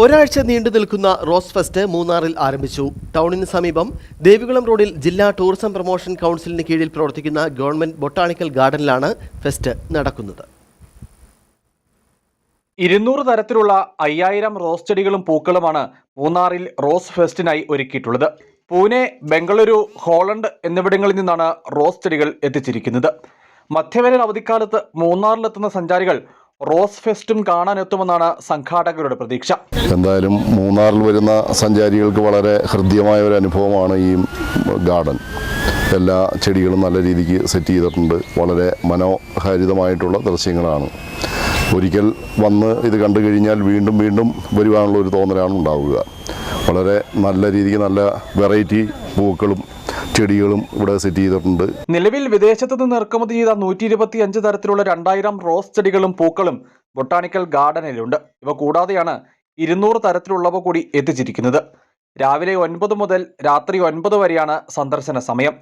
ഒരാഴ്ച നീണ്ടു നിൽക്കുന്ന റോസ് ഫെസ്റ്റ് മൂന്നാറിൽ ആരംഭിച്ചു. ടൗണിന് സമീപം ദേവികുളം റോഡിൽ ജില്ലാ ടൂറിസം പ്രൊമോഷൻ കൗൺസിലിന് കീഴിൽ പ്രവർത്തിക്കുന്ന ഗവൺമെന്റ് ബൊട്ടാണിക്കൽ ഗാർഡനിലാണ് ഫെസ്റ്റ് നടക്കുന്നത്. ഇരുന്നൂറ് തരത്തിലുള്ള അയ്യായിരം റോസ് ചെടികളും പൂക്കളുമാണ് മൂന്നാറിൽ റോസ് ഫെസ്റ്റിനായി ഒരുക്കിയിട്ടുള്ളത്. പൂനെ ബംഗളൂരു ഹോളണ്ട് എന്നിവിടങ്ങളിൽ നിന്നാണ് റോസ് ചെടികൾ എത്തിച്ചിരിക്കുന്നത്. മധ്യവേനൽ അവധിക്കാലത്ത് മൂന്നാറിലെത്തുന്ന സഞ്ചാരികൾ റോസ് ഫെസ്റ്റും കാണാൻ എത്തുമെന്നാണ് സംഘാടകരുടെ പ്രതീക്ഷ. എന്തായാലും മൂന്നാറിൽ വരുന്ന സഞ്ചാരികൾക്ക് വളരെ ഹൃദ്യമായ ഒരു അനുഭവമാണ് ഈ ഗാർഡൻ. എല്ലാ ചെടികളും നല്ല രീതിക്ക് സെറ്റ് ചെയ്തിട്ടുണ്ട്. വളരെ മനോഹാരിതമായിട്ടുള്ള ദൃശ്യങ്ങളാണ്. ഒരിക്കൽ വന്ന് ഇത് കണ്ടു കഴിഞ്ഞാൽ വീണ്ടും വീണ്ടും വരുവാനുള്ള ഒരു തോന്നലാണ് ഉണ്ടാവുക. വളരെ നല്ല രീതിക്ക് നല്ല വെറൈറ്റി പൂക്കളും ചെടികളും ഇവിടെ സെറ്റ് ചെയ്തിട്ടുണ്ട്. നിലവിൽ വിദേശത്ത് നിന്ന് ഇറക്കുമതി ചെയ്ത നൂറ്റി ഇരുപത്തി അഞ്ച് തരത്തിലുള്ള രണ്ടായിരം റോസ് ചെടികളും പൂക്കളും ബൊട്ടാണിക്കൽ ഗാർഡനിലുണ്ട്. ഇവ കൂടാതെയാണ് ഇരുന്നൂറ് തരത്തിലുള്ളവ കൂടി എത്തിച്ചിരിക്കുന്നത്. രാവിലെ ഒൻപത് മുതൽ രാത്രി ഒൻപത് വരെയാണ് സന്ദർശന സമയം.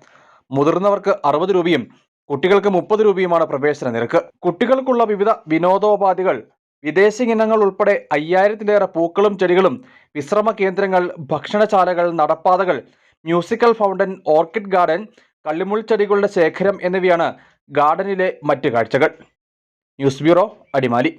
മുതിർന്നവർക്ക് അറുപത് രൂപയും കുട്ടികൾക്ക് മുപ്പത് രൂപയുമാണ് പ്രവേശന നിരക്ക്. കുട്ടികൾക്കുള്ള വിവിധ വിനോദോപാധികൾ വിദേശ ഇനങ്ങൾ ഉൾപ്പെടെ അയ്യായിരത്തിലേറെ പൂക്കളും ചെടികളും വിശ്രമ കേന്ദ്രങ്ങൾ ഭക്ഷണശാലകൾ നടപ്പാതകൾ മ്യൂസിക്കൽ ഫൗണ്ടൻ ഓർക്കിഡ് ഗാർഡൻ കള്ളിമുൾ ചെടികളുടെ ശേഖരം എന്നിവയാണ് ഗാർഡനിലെ മറ്റ് കാഴ്ചകൾ. News bureau Adimali.